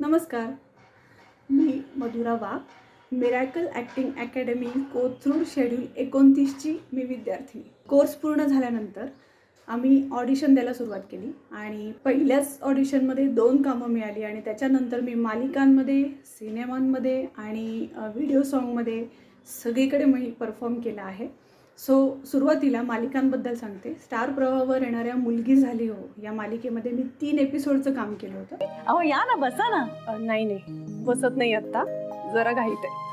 नमस्कार. मी Madhura Wagh miracle acting academy Kothrud schedule एकोणतीसची मी विद्यार्थी. कोर्स पूर्ण झाल्यानंतर आम्ही ऑडिशन द्यायला सुरुवात केली आणि पहिल्याच ऑडिशनमध्ये दोन कामं मिळाली आणि त्याच्यानंतर मी मालिकांमध्ये सिनेमांमध्ये आणि व्हिडिओ सॉन्गमध्ये सगळीकडे मी परफॉर्म केला आहे. सो सुरुवातीला मालिकांबद्दल सांगते. स्टार प्रवाहावर येणाऱ्या मुलगी झाली हो. या मालिकेमध्ये मी तीन एपिसोडचं काम केलं होतं. अहो या ना बसा ना. अ, नाही नाही. बसत नाही आत्ता. जरा घाईत आहे.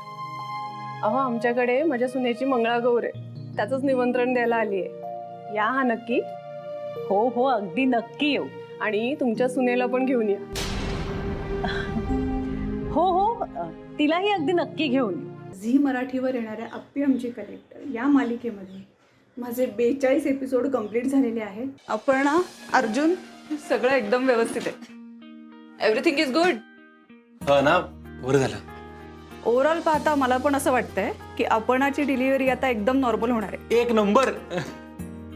अहो आमच्याकडे माझ्या सुनेची मंगळागौर आहे. त्याचंच निमंत्रण द्यायला आली आहे या हा नक्की? हो हो अगदी नक्की येऊ. आणि तुमच्या सुनेला पण घेऊन या. हो हो अ, तिलाही अगदी नक्की घेऊन येऊ. झी मराठीवर येणाऱ्या अप्पी आमची कलेक्टर या मालिकेमध्ये माझे बेचाळीस एपिसोड कंप्लीट झालेले आहेत. अपर्णा अर्जुन सगळं एकदम व्यवस्थित आहे. एव्हरीथिंग इज गुड हो ना बरं झालं. ओव्हरऑल पाहता मला पण असं वाटतंय की अपर्णाची डिलिव्हरी आता एकदम नॉर्मल होणार आहे. एक नंबर.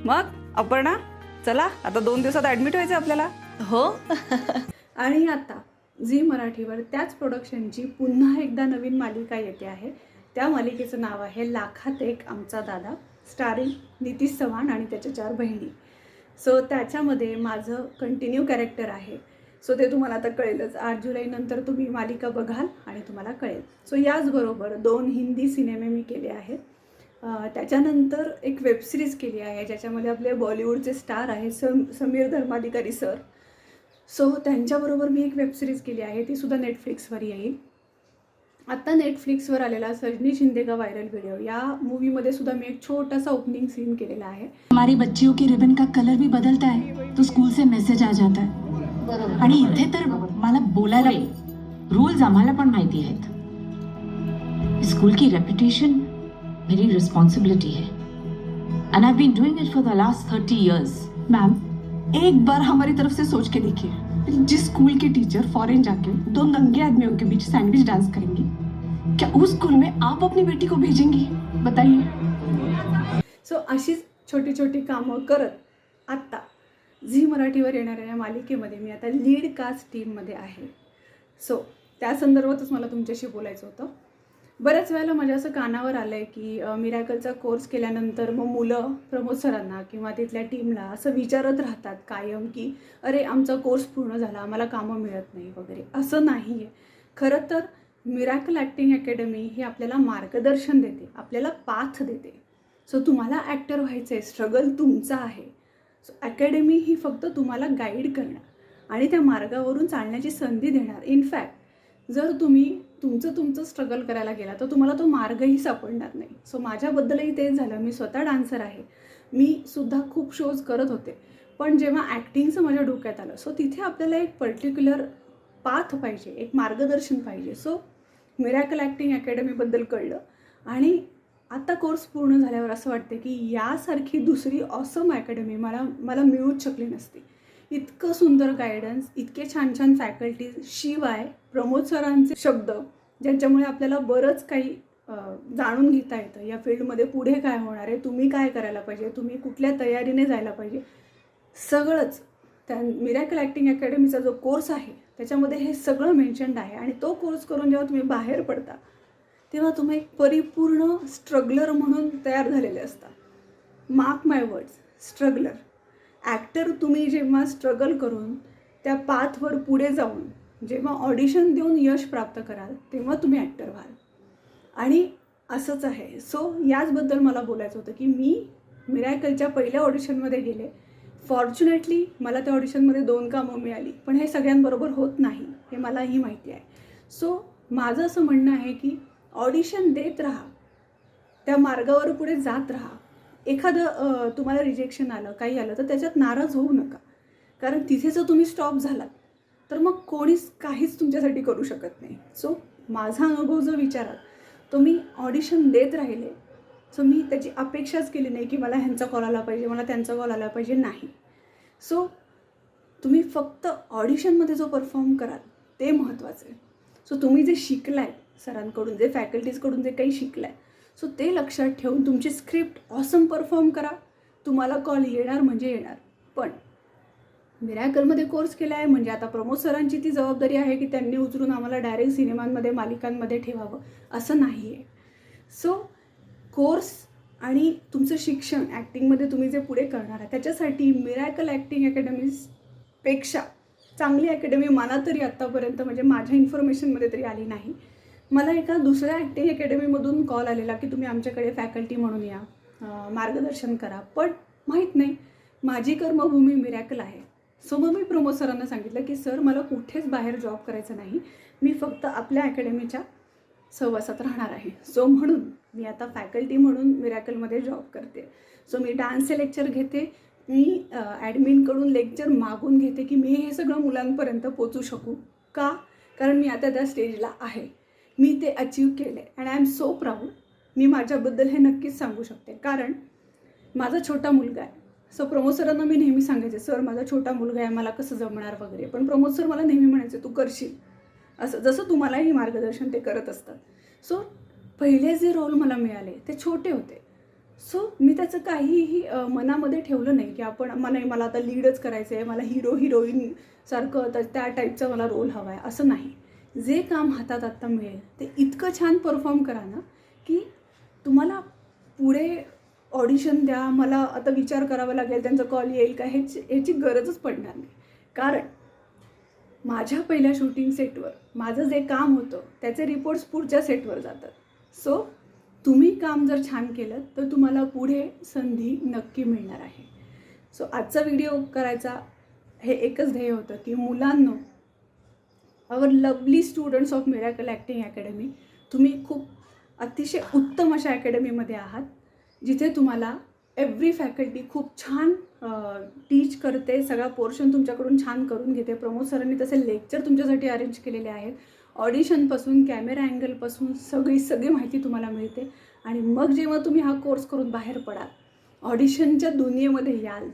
मग अपर्णा चला आता दोन दिवसात ॲडमिट व्हायचं आपल्याला. हो. आणि आता झी मराठीवर त्याच प्रोडक्शनची पुन्हा एकदा नवीन मालिका येते आहे. त्या मालिकेचं नाव आहे लाखात एक आमचा दादा स्टारिंग नितीश चव्हाण आणि त्याच्या चार बहिणी. सो त्याच्यामध्ये माझं कंटिन्यू कॅरेक्टर आहे. सो ते तुम्हाला आता कळेलच. आठ जुलैनंतर तुम्ही मालिका बघाल आणि तुम्हाला कळेल. सो याचबरोबर दोन हिंदी सिनेमे मी केले आहेत. त्याच्यानंतर एक वेबसिरीज केली आहे ज्याच्यामध्ये आपले बॉलिवूडचे स्टार आहे सम समीर धर्माधिकारी सर सो त्यांच्याबरोबर मी एक वेबसिरीज केली आहे ती सुद्धा नेटफ्लिक्सवर येईल. आत्ता नेटफ्लिक्सवर आलेला सजनी शिंदे का व्हायरल व्हिडिओ या मूवीमध्ये सुद्धा मी एक छोटासा ओपनिंग सीन केलेला आहे. हमारी बच्चियों के रिबन का कलर भी बदलता है तो स्कूल से मेसेज आ जाता है। आणि इथे तर मला बोलायला रूल्स आम्हाला पण माहिती आहेत. स्कूल की रेपुटेशन मेरी रिस्पॉन्सिबिलिटी है. And I been doing it for the last thirty years ma'am एक बार हमारी तरफ से सोच के देखिए जिस स्कूल के टीचर फॉरेन जाके दो नंगे आदमियों के बीच सैंडविच डांस करेंगे क्या उस स्कूल में आप अपनी बेटी को भेजेंगी? बताइए। सो अशीच छोटी छोटी कामं करत आत्ता झी मराठीवर येणाऱ्या या मालिकेमध्ये मी आता लीड कास्ट टीममध्ये आहे. सो त्या संदर्भातच मला तुमच्याशी बोलायचं होतं. बऱ्याच वेळेला माझ्या असं कानावर आलं आहे की मिरॅकलचा कोर्स केल्यानंतर मग मुलं प्रमोद सरांना किंवा तिथल्या टीमला असं विचारत राहतात कायम की अरे आमचा कोर्स पूर्ण झाला आम्हाला कामं मिळत नाही वगैरे. असं नाही आहे खरं तर मिरॅकल ॲक्टिंग अकॅडमी ही आपल्याला मार्गदर्शन देते आपल्याला पाथ देते. सो तुम्हाला ॲक्टर व्हायचं आहे स्ट्रगल तुमचा आहे. सो अकॅडमी ही फक्त तुम्हाला गाईड करणार आणि त्या मार्गावरून चालण्याची संधी देणार. इनफॅक्ट जर तुम्ही तुमचं तुमचं स्ट्रगल करायला गेला तर तुम्हाला तो मार्गही सापडणार नाही. सो माझ्याबद्दलही तेच झालं. मी स्वतः डान्सर आहे. मी सुद्धा खूप शोज करत होते. पण जेव्हा ॲक्टिंगचं माझ्या डोक्यात आलं सो तिथे आपल्याला एक पर्टिक्युलर पाथ पाहिजे एक मार्गदर्शन पाहिजे. सो मिरॅकल ॲक्टिंग अकॅडमीबद्दल कळलं. आणि आता कोर्स पूर्ण झाल्यावर असं वाटते की यासारखी दुसरी ऑसम अकॅडमी मला मला मिळूच शकली नसती. इतकं सुंदर गायडन्स इतके छान छान फॅकल्टीज शिवाय प्रमोद सरांचे शब्द ज्यांच्यामुळे आपल्याला बरंच काही जाणून घेता येतं. या फील्डमध्ये पुढे काय होणार आहे तुम्ही काय करायला पाहिजे तुम्ही कुठल्या तयारीने जायला पाहिजे सगळंच त्या मिरॅकल ॲक्टिंग अकॅडमीचा जो कोर्स आहे त्याच्यामध्ये हे सगळं मेन्शन्ड आहे आणि तो कोर्स करून जेव्हा तुम्ही बाहेर पडता तेव्हा तुम्ही एक परिपूर्ण स्ट्रगलर म्हणून तयार झालेले असता. Mark my words struggler actor तुम्ही जेव्हा स्ट्रगल करून त्या पाथवर पुढे जाऊन जेव्हा ऑडिशन देऊन यश प्राप्त कराल तेव्हा तुम्ही ॲक्टर व्हाल. आणि असंच आहे. सो याचबद्दल मला बोलायचं होतं की मी मिरॅकलच्या पहिल्या ऑडिशनमध्ये गेले फॉर्च्युनेटली मला त्या ऑडिशनमध्ये दोन कामं मिळाली पण हे सगळ्यांबरोबर होत नाही हे मलाही माहिती आहे. सो माझं असं म्हणणं आहे की ऑडिशन देत राहा त्या मार्गावर पुढे जात राहा. एखादं तुम्हाला रिजेक्शन आलं काही आलं तर त्याच्यात नाराज होऊ नका. कारण तिथे जर तुम्ही स्टॉप झालात तर मग कोणीच काहीच तुमच्यासाठी करू शकत नाही. सो माझा अनुभव जो विचाराल तो मी ऑडिशन देत राहिले सो मी त्याची अपेक्षाच केली नाही की मला ह्यांचा कॉल आला पाहिजे मला त्यांचा कॉल आला पाहिजे नाही. सो तुम्ही फक्त ऑडिशनमध्ये जो परफॉर्म कराल ते महत्त्वाचं आहे. सो तुम्ही जे शिकलाय सरांकडून जे फॅकल्टीजकडून जे काही शिकलाय सो ते लक्षात ठेवून तुमची स्क्रिप्ट ऑसम परफॉर्म करा. तुम्हाला कॉल येणार म्हणजे येणार. पण मिरॅकलमध्ये कोर्स केला आहे म्हणजे आता प्रमोद सरांची ती जबाबदारी आहे की त्यांनी उचलून आम्हाला डायरेक्ट सिनेमांमध्ये मालिकांमध्ये ठेवावं असं नाही आहे सो कोर्स आणि तुमचं शिक्षण ॲक्टिंगमध्ये तुम्ही जे पुढे करणार आहे त्याच्यासाठी मिरॅकल ॲक्टिंग अकॅडमीजपेक्षा चांगली अकॅडमी मला तरी आत्तापर्यंत म्हणजे माझ्या इन्फॉर्मेशनमध्ये तरी आली नाही. मला एका दुसऱ्या ॲक्टिंग अकॅडमीमधून कॉल आलेला की तुम्ही आमच्याकडे फॅकल्टी म्हणून या. मार्गदर्शन करा. पण माहीत नाही माझी कर्मभूमी मिरॅकल आहे. सो मग मी प्रमोद सरांना सांगितलं की सर मला कुठेच बाहेर जॉब करायचं नाही. मी फक्त आपल्या अकॅडमीच्या सहवासात राहणार आहे. सो म्हणून मी आता फॅकल्टी म्हणून मिरॅकलमध्ये जॉब करते. सो मी डान्सचे लेक्चर घेते. मी ॲडमिनकडून लेक्चर मागून घेते की मी हे सगळं मुलांपर्यंत पोचू शकू का? कारण मी आता त्या स्टेजला आहे. मी ते अचीव केले and I am so proud मी माझ्याबद्दल हे नक्कीच सांगू शकते. कारण माझा छोटा मुलगा आहे. सो प्रमोद सरांना मी नेहमी सांगायचे सर माझा छोटा मुलगा आहे मला कसं जमणार वगैरे? पण प्रमोद सर मला नेहमी म्हणायचे तू करशील. असं जसं तुम्हालाही मार्गदर्शन ते करत असतात. सो पहिले जे रोल मला मिळाले ते छोटे होते. सो मी त्याचं काहीही मनामध्ये ठेवलं नाही की आपण मला मला आता लीडच करायचं आहे मला हिरो हिरोईन सारखं तर त्या टाईपचा मला रोल हवा आहे असं नाही. जे काम हातात आत्ता मिळेल ते इतकं छान परफॉर्म करा ना की तुम्हाला पुढे ऑडिशन द्या. मला आता विचार करावा लागेल त्यांचा कॉल येईल का ह्याची ह्याची गरजच पडणार नाही. कारण माझ्या पहिल्या शूटिंग सेटवर माझं जे काम होतं त्याचे रिपोर्ट्स पुढच्या सेटवर जातात. सो तुम्ही काम जर छान केलं तर तुम्हाला पुढे संधी नक्की मिळणार आहे. सो आजचा व्हिडिओ करायचा हे एकच ध्येय होतं की मुलांनो our lovely students of miracle acting academy तुम्ही खूप अतिशय उत्तम अशा अकॅडमीमध्ये आहात जिथे तुम्हाला एव्हरी फॅकल्टी खूप छान टीच करते. सगळा पोर्शन तुमच्याकडून छान करून घेते. प्रमोद सरांनी तसे लेक्चर तुमच्यासाठी अरेंज केलेले आहेत. ऑडिशनपासून कॅमेरा अँगलपासून सगळी सगळी माहिती तुम्हाला मिळते. आणि मग जेव्हा तुम्ही हा कोर्स करून बाहेर पडाल ऑडिशनच्या दुनियेमध्ये याल.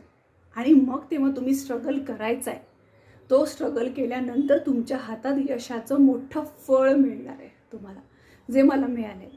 आणि मग तेव्हा तुम्ही स्ट्रगल करायचा आहे तो स्ट्रगल केल्यानंतर तुमच्या हातात यशाचं मोठं फळ मिळणार आहे तुम्हाला जे मला मिळाले